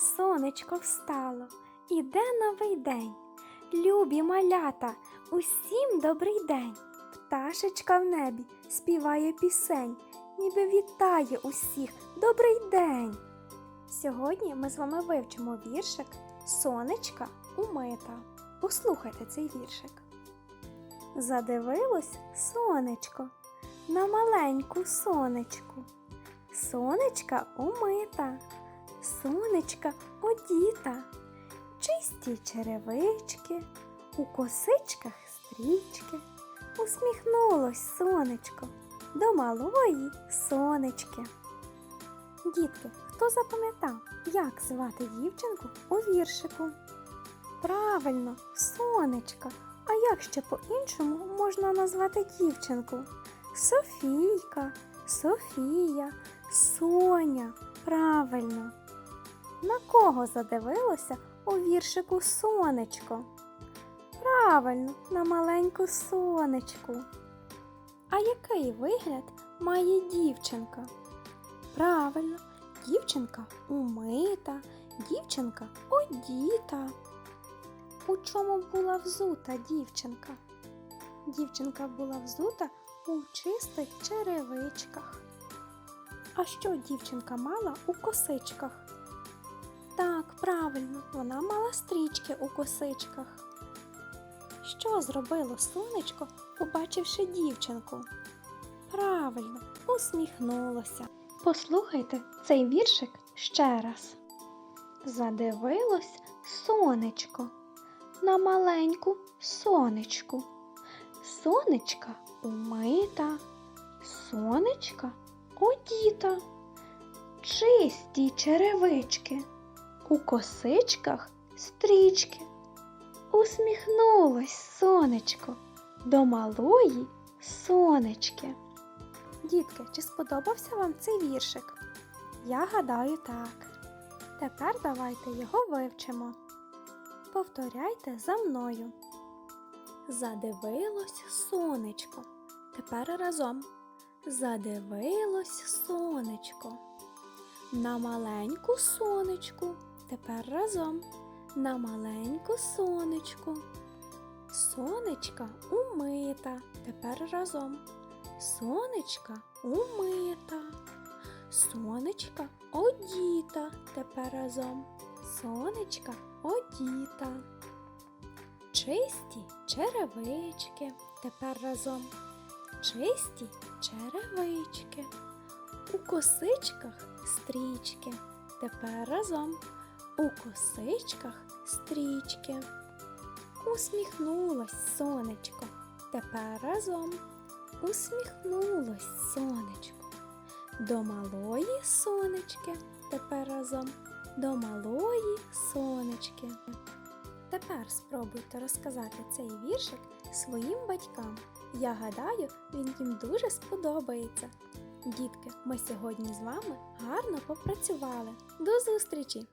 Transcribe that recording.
сонечко встало, іде новий день. Любі малята, усім добрий день. Пташечка в небі співає пісень, ніби вітає усіх добрий день. Сьогодні ми з вами вивчимо віршик Сонечка умита. Послухайте цей віршик. Задивилось сонечко на маленьку сонечку. Сонечка умита, сонечка одіта, чисті черевички, у косичках стрічки. Усміхнулось сонечко до малої сонечки. Дітки, хто запам'ятав, як звати дівчинку у віршику? Правильно, сонечка. А як ще по-іншому можна назвати дівчинку? Софійка, Софія, Соня. Правильно. Кого задивилося у віршику сонечко? Правильно, на маленьку сонечку. А який вигляд має дівчинка? Правильно, дівчинка умита, дівчинка одіта. У чому була взута дівчинка? Дівчинка була взута у чистих черевичках. А що дівчинка мала у косичках? Правильно, вона мала стрічки у косичках. Що зробило сонечко, побачивши дівчинку? Правильно, усміхнулося. Послухайте цей віршик ще раз. Задивилось сонечко на маленьку сонечку. Сонечка умита, сонечка одіта, чисті черевички, у косичках стрічки. Усміхнулось сонечко до малої сонечки. Дітки, чи сподобався вам цей віршик? Я гадаю так. Тепер давайте його вивчимо. Повторяйте за мною. Задивилось сонечко. Тепер разом. Задивилось сонечко. На маленьку сонечку. Тепер разом. На маленьку сонечку. Сонечка умита. Тепер разом. Сонечка умита. Сонечка одіта. Тепер разом. Сонечка одіта. Чисті черевички. Тепер разом. Чисті черевички. У косичках стрічки. Тепер разом. У косичках стрічки. Усміхнулось сонечко. Тепер разом. Усміхнулось сонечко. До малої сонечки. Тепер разом. До малої сонечки. Тепер спробуйте розказати цей віршик своїм батькам. Я гадаю, він їм дуже сподобається. Дітки, ми сьогодні з вами гарно попрацювали. До зустрічі!